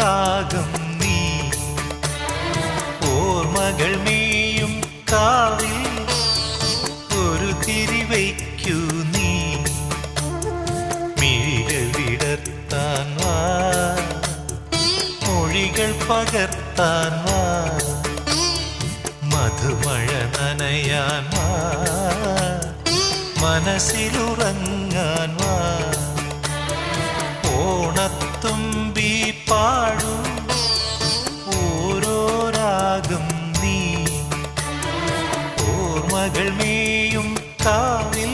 രാഗം നീ. ഓർമ്മകൾ മേയും കാവിൽ ഒരു തിരിവയ്ക്കൂ നീ. മിഴികളിടത്താൻ വാ. മൊഴികൾ പകർത്താൻ വാ. മധുമഴ നനയാൻ വാ. മനസ്സിലുറങ്ങാൻ വാ. ഓണത്തും പാടും. ഓരോ രാഗം നീ. ഓർമ്മകൾ മേയും കാവിൽ